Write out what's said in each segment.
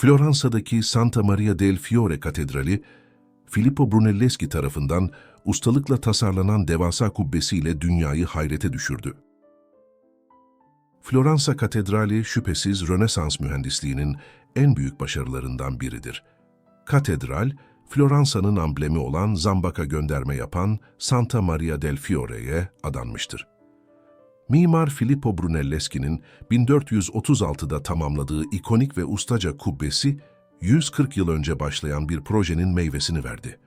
Floransa'daki Santa Maria del Fiore Katedrali, Filippo Brunelleschi tarafından ustalıkla tasarlanan devasa kubbesiyle dünyayı hayrete düşürdü. Floransa Katedrali şüphesiz Rönesans mühendisliğinin en büyük başarılarından biridir. Katedral, Floransa'nın amblemi olan zambaka gönderme yapan Santa Maria del Fiore'ye adanmıştır. Mimar Filippo Brunelleschi'nin 1436'da tamamladığı ikonik ve ustaca kubbesi, 140 yıl önce başlayan bir projenin meyvesini verdi.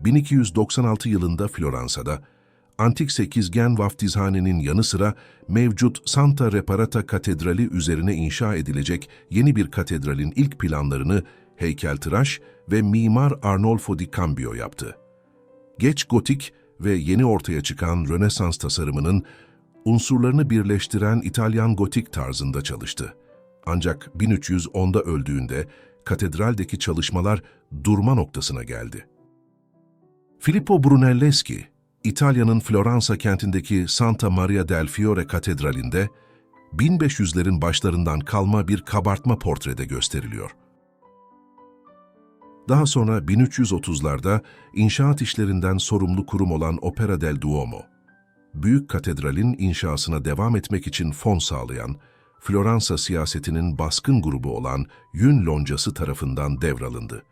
1296 yılında Floransa'da, antik sekizgen vaftizhanenin yanı sıra mevcut Santa Reparata Katedrali üzerine inşa edilecek yeni bir katedralin ilk planlarını heykeltıraş ve mimar Arnolfo di Cambio yaptı. Geç gotik ve yeni ortaya çıkan Rönesans tasarımının unsurlarını birleştiren İtalyan gotik tarzında çalıştı. Ancak 1310'da öldüğünde katedraldeki çalışmalar durma noktasına geldi. Filippo Brunelleschi, İtalya'nın Floransa kentindeki Santa Maria del Fiore Katedrali'nde 1500'lerin başlarından kalma bir kabartma portrede gösteriliyor. Daha sonra 1330'larda inşaat işlerinden sorumlu kurum olan Opera del Duomo, Büyük Katedral'in inşasına devam etmek için fon sağlayan, Floransa siyasetinin baskın grubu olan Yün Loncası tarafından devralındı.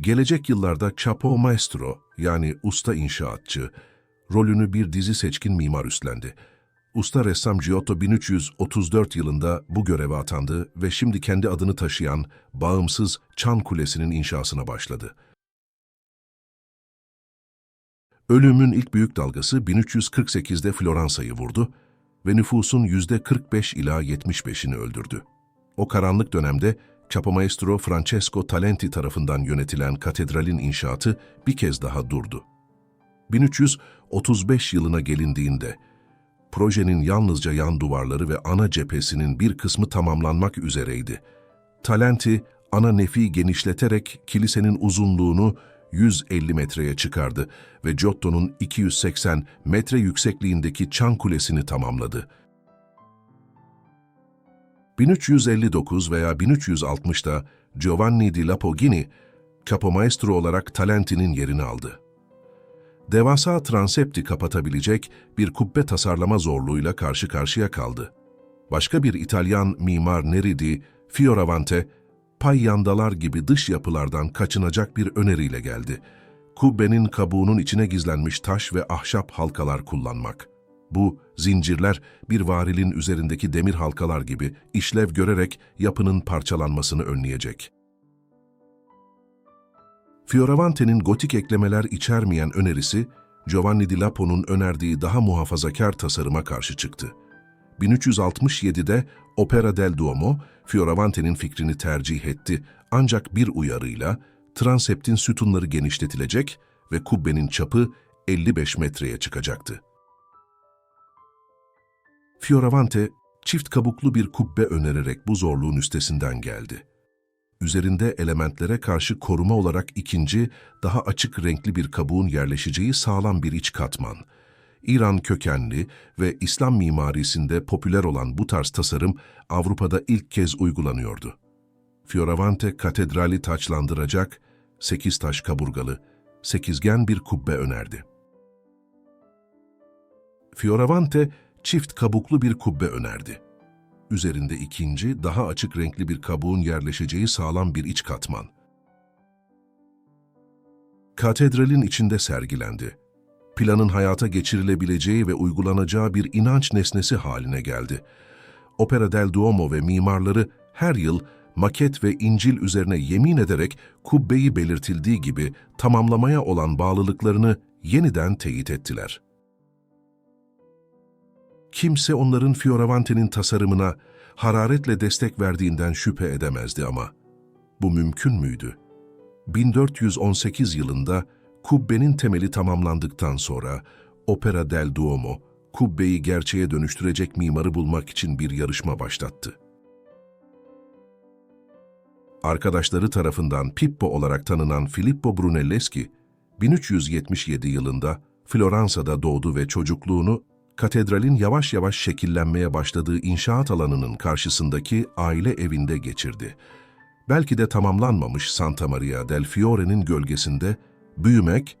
Gelecek yıllarda Chapo Maestro yani usta inşaatçı rolünü bir dizi seçkin mimar üstlendi. Usta ressam Giotto 1334 yılında bu göreve atandı ve şimdi kendi adını taşıyan bağımsız Çan Kulesi'nin inşasına başladı. Ölümün ilk büyük dalgası 1348'de Floransa'yı vurdu ve nüfusun %45 ila 75'ini öldürdü. O karanlık dönemde Capamaestro Francesco Talenti tarafından yönetilen katedralin inşaatı bir kez daha durdu. 1335 yılına gelindiğinde, projenin yalnızca yan duvarları ve ana cephesinin bir kısmı tamamlanmak üzereydi. Talenti, ana nefi genişleterek kilisenin uzunluğunu 150 metreye çıkardı ve Giotto'nun 280 metre yüksekliğindeki çan kulesini tamamladı. 1359 veya 1360'da Giovanni di Lapogini, Capomaestro olarak Talenti'nin yerini aldı. Devasa transepti kapatabilecek bir kubbe tasarlama zorluğuyla karşı karşıya kaldı. Başka bir İtalyan mimar Neridi, Fioravante, pay yandalar gibi dış yapılardan kaçınacak bir öneriyle geldi. Kubbenin kabuğunun içine gizlenmiş taş ve ahşap halkalar kullanmak. Bu zincirler bir varilin üzerindeki demir halkalar gibi işlev görerek yapının parçalanmasını önleyecek. Fioravante'nin gotik eklemeler içermeyen önerisi, Giovanni di Lapo'nun önerdiği daha muhafazakar tasarıma karşı çıktı. 1367'de Opera del Duomo, Fioravante'nin fikrini tercih etti ancak bir uyarıyla transeptin sütunları genişletilecek ve kubbenin çapı 55 metreye çıkacaktı. Fioravante, çift kabuklu bir kubbe önererek bu zorluğun üstesinden geldi. Üzerinde elementlere karşı koruma olarak ikinci, daha açık renkli bir kabuğun yerleşeceği sağlam bir iç katman. İran kökenli ve İslam mimarisinde popüler olan bu tarz tasarım Avrupa'da ilk kez uygulanıyordu. Fioravante katedrali taçlandıracak, sekiz taş kaburgalı, sekizgen bir kubbe önerdi. Fioravante, çift kabuklu bir kubbe önerdi. Üzerinde ikinci, daha açık renkli bir kabuğun yerleşeceği sağlam bir iç katman. Katedralin içinde sergilendi. Planın hayata geçirilebileceği ve uygulanacağı bir inanç nesnesi haline geldi. Opera del Duomo ve mimarları her yıl maket ve İncil üzerine yemin ederek kubbeyi belirtildiği gibi tamamlamaya olan bağlılıklarını yeniden teyit ettiler.'' Kimse onların Fioravante'nin tasarımına hararetle destek verdiğinden şüphe edemezdi ama. Bu mümkün müydü? 1418 yılında kubbenin temeli tamamlandıktan sonra Opera del Duomo, kubbeyi gerçeğe dönüştürecek mimarı bulmak için bir yarışma başlattı. Arkadaşları tarafından Pippo olarak tanınan Filippo Brunelleschi, 1377 yılında Floransa'da doğdu ve çocukluğunu katedralin yavaş yavaş şekillenmeye başladığı inşaat alanının karşısındaki aile evinde geçirdi. Belki de tamamlanmamış Santa Maria del Fiore'nin gölgesinde büyümek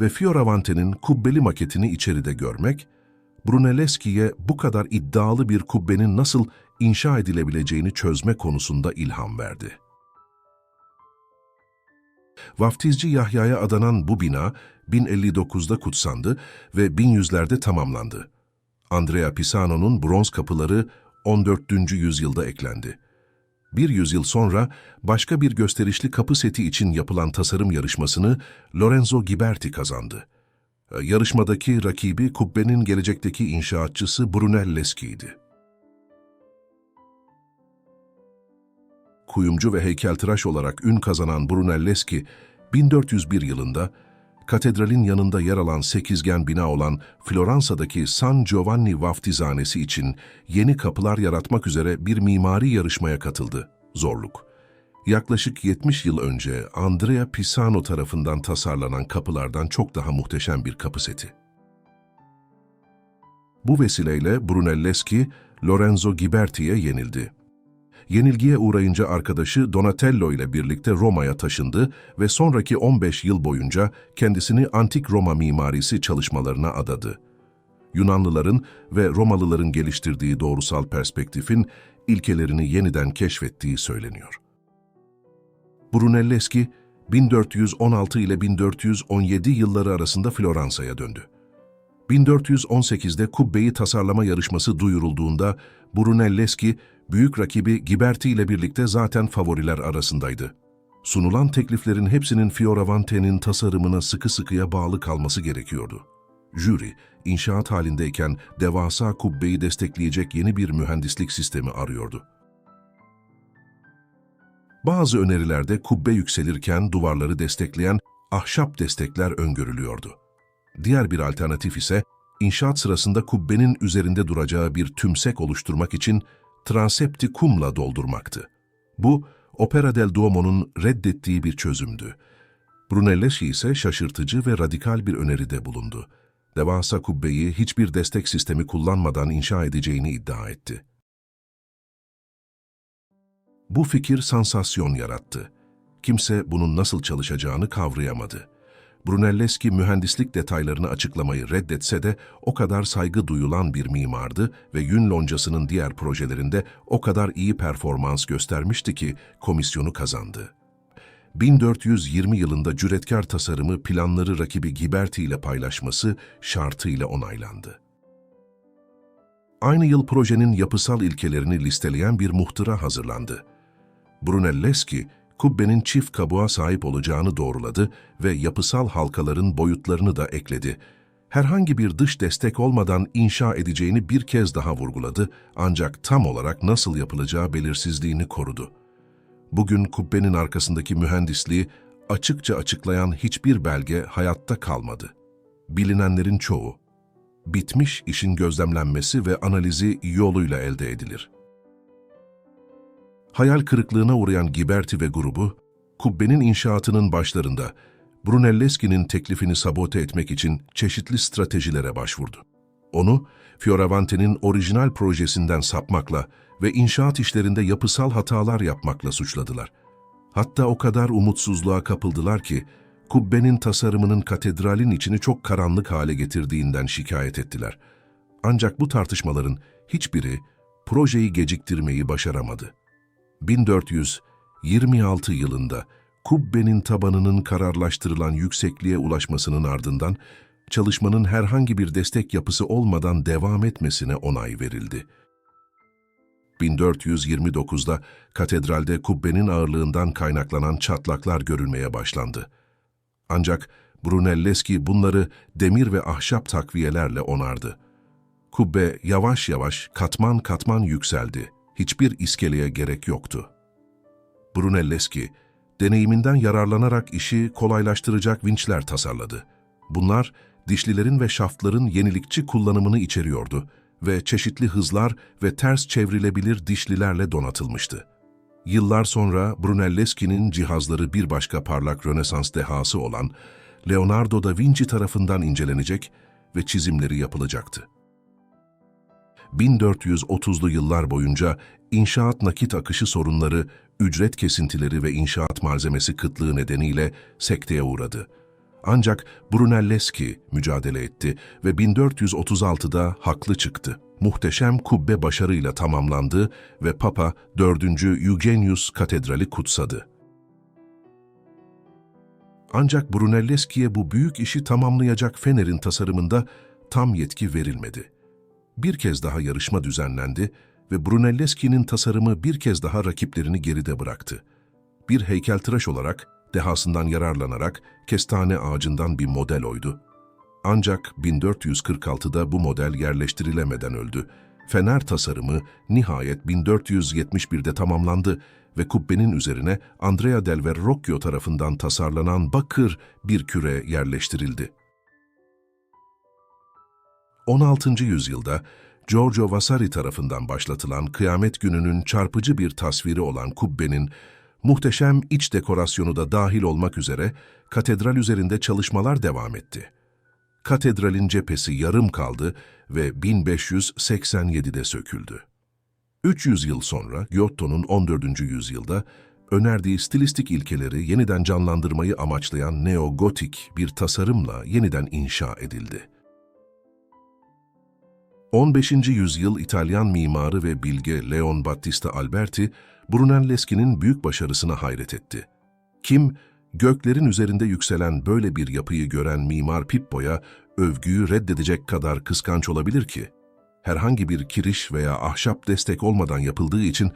ve Fioravante'nin kubbeli maketini içeride görmek, Brunelleschi'ye bu kadar iddialı bir kubbenin nasıl inşa edilebileceğini çözme konusunda ilham verdi. Vaftizci Yahya'ya adanan bu bina 1059'da kutsandı ve 1100'lerde tamamlandı. Andrea Pisano'nun bronz kapıları 14. yüzyılda eklendi. Bir yüzyıl sonra başka bir gösterişli kapı seti için yapılan tasarım yarışmasını Lorenzo Ghiberti kazandı. Yarışmadaki rakibi kubbenin gelecekteki inşaatçısı Brunelleschi'ydi. Kuyumcu ve heykeltıraş olarak ün kazanan Brunelleschi, 1401 yılında katedralin yanında yer alan sekizgen bina olan Floransa'daki San Giovanni vaftizhanesi için yeni kapılar yaratmak üzere bir mimari yarışmaya katıldı. Zorluk. Yaklaşık 70 yıl önce Andrea Pisano tarafından tasarlanan kapılardan çok daha muhteşem bir kapı seti. Bu vesileyle Brunelleschi, Lorenzo Ghiberti'ye yenildi. Yenilgiye uğrayınca arkadaşı Donatello ile birlikte Roma'ya taşındı ve sonraki 15 yıl boyunca kendisini antik Roma mimarisi çalışmalarına adadı. Yunanlıların ve Romalıların geliştirdiği doğrusal perspektifin ilkelerini yeniden keşfettiği söyleniyor. Brunelleschi, 1416 ile 1417 yılları arasında Floransa'ya döndü. 1418'de kubbeyi tasarlama yarışması duyurulduğunda Brunelleschi, büyük rakibi Ghiberti ile birlikte zaten favoriler arasındaydı. Sunulan tekliflerin hepsinin Fioravante'nin tasarımına sıkı sıkıya bağlı kalması gerekiyordu. Jüri, inşaat halindeyken devasa kubbeyi destekleyecek yeni bir mühendislik sistemi arıyordu. Bazı önerilerde kubbe yükselirken duvarları destekleyen ahşap destekler öngörülüyordu. Diğer bir alternatif ise inşaat sırasında kubbenin üzerinde duracağı bir tümsek oluşturmak için transepti kumla doldurmaktı. Bu, Opera del Duomo'nun reddettiği bir çözümdü. Brunelleschi ise şaşırtıcı ve radikal bir öneride bulundu. Devasa kubbeyi hiçbir destek sistemi kullanmadan inşa edeceğini iddia etti. Bu fikir sansasyon yarattı. Kimse bunun nasıl çalışacağını kavrayamadı. Brunelleschi mühendislik detaylarını açıklamayı reddetse de o kadar saygı duyulan bir mimardı ve yün loncasının diğer projelerinde o kadar iyi performans göstermişti ki komisyonu kazandı. 1420 yılında cüretkar tasarımı planları rakibi Ghiberti ile paylaşması şartıyla onaylandı. Aynı yıl projenin yapısal ilkelerini listeleyen bir muhtıra hazırlandı. Brunelleschi, kubbenin çift kabuğa sahip olacağını doğruladı ve yapısal halkaların boyutlarını da ekledi. Herhangi bir dış destek olmadan inşa edeceğini bir kez daha vurguladı ancak tam olarak nasıl yapılacağı belirsizliğini korudu. Bugün kubbenin arkasındaki mühendisliği açıkça açıklayan hiçbir belge hayatta kalmadı. Bilinenlerin çoğu, bitmiş işin gözlemlenmesi ve analizi yoluyla elde edilir. Hayal kırıklığına uğrayan Ghiberti ve grubu, kubbenin inşaatının başlarında Brunelleschi'nin teklifini sabote etmek için çeşitli stratejilere başvurdu. Onu, Fioravante'nin orijinal projesinden sapmakla ve inşaat işlerinde yapısal hatalar yapmakla suçladılar. Hatta o kadar umutsuzluğa kapıldılar ki, kubbenin tasarımının katedralin içini çok karanlık hale getirdiğinden şikayet ettiler. Ancak bu tartışmaların hiçbiri projeyi geciktirmeyi başaramadı. 1426 yılında kubbenin tabanının kararlaştırılan yüksekliğe ulaşmasının ardından çalışmanın herhangi bir destek yapısı olmadan devam etmesine onay verildi. 1429'da katedralde kubbenin ağırlığından kaynaklanan çatlaklar görülmeye başlandı. Ancak Brunelleschi bunları demir ve ahşap takviyelerle onardı. Kubbe yavaş yavaş katman katman yükseldi hiçbir iskeleye gerek yoktu. Brunelleschi, deneyiminden yararlanarak işi kolaylaştıracak vinçler tasarladı. Bunlar, dişlilerin ve şaftların yenilikçi kullanımını içeriyordu ve çeşitli hızlar ve ters çevrilebilir dişlilerle donatılmıştı. Yıllar sonra Brunelleschi'nin cihazları bir başka parlak Rönesans dehası olan Leonardo da Vinci tarafından incelenecek ve çizimleri yapılacaktı. 1430'lu yıllar boyunca inşaat nakit akışı sorunları, ücret kesintileri ve inşaat malzemesi kıtlığı nedeniyle sekteye uğradı. Ancak Brunelleschi mücadele etti ve 1436'da haklı çıktı. Muhteşem kubbe başarıyla tamamlandı ve Papa 4. Eugenius Katedrali kutsadı. Ancak Brunelleschi'ye bu büyük işi tamamlayacak Fener'in tasarımında tam yetki verilmedi. Bir kez daha yarışma düzenlendi ve Brunelleschi'nin tasarımı bir kez daha rakiplerini geride bıraktı. Bir heykeltıraş olarak, dehasından yararlanarak kestane ağacından bir model oydu. Ancak 1446'da bu model yerleştirilemeden öldü. Fener tasarımı nihayet 1471'de tamamlandı ve kubbenin üzerine Andrea del Verrocchio tarafından tasarlanan bakır bir küre yerleştirildi. 16. yüzyılda Giorgio Vasari tarafından başlatılan Kıyamet Günü'nün çarpıcı bir tasviri olan kubbenin muhteşem iç dekorasyonu da dahil olmak üzere katedral üzerinde çalışmalar devam etti. Katedralin cephesi yarım kaldı ve 1587'de söküldü. 300 yıl sonra Giotto'nun 14. yüzyılda önerdiği stilistik ilkeleri yeniden canlandırmayı amaçlayan neogotik bir tasarımla yeniden inşa edildi. 15. yüzyıl İtalyan mimarı ve bilge Leon Battista Alberti, Brunelleschi'nin büyük başarısına hayret etti. Kim, göklerin üzerinde yükselen böyle bir yapıyı gören mimar Pippo'ya övgüyü reddedecek kadar kıskanç olabilir ki? Herhangi bir kiriş veya ahşap destek olmadan yapıldığı için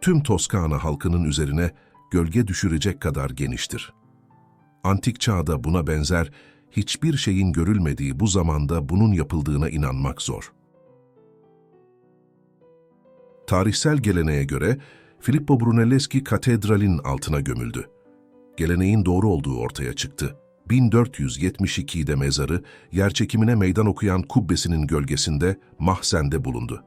tüm Toskana halkının üzerine gölge düşürecek kadar geniştir. Antik çağda buna benzer hiçbir şeyin görülmediği bu zamanda bunun yapıldığına inanmak zor. Tarihsel geleneğe göre Filippo Brunelleschi katedralin altına gömüldü. Geleneğin doğru olduğu ortaya çıktı. 1472'de mezarı, yerçekimine meydan okuyan kubbesinin gölgesinde mahzende bulundu.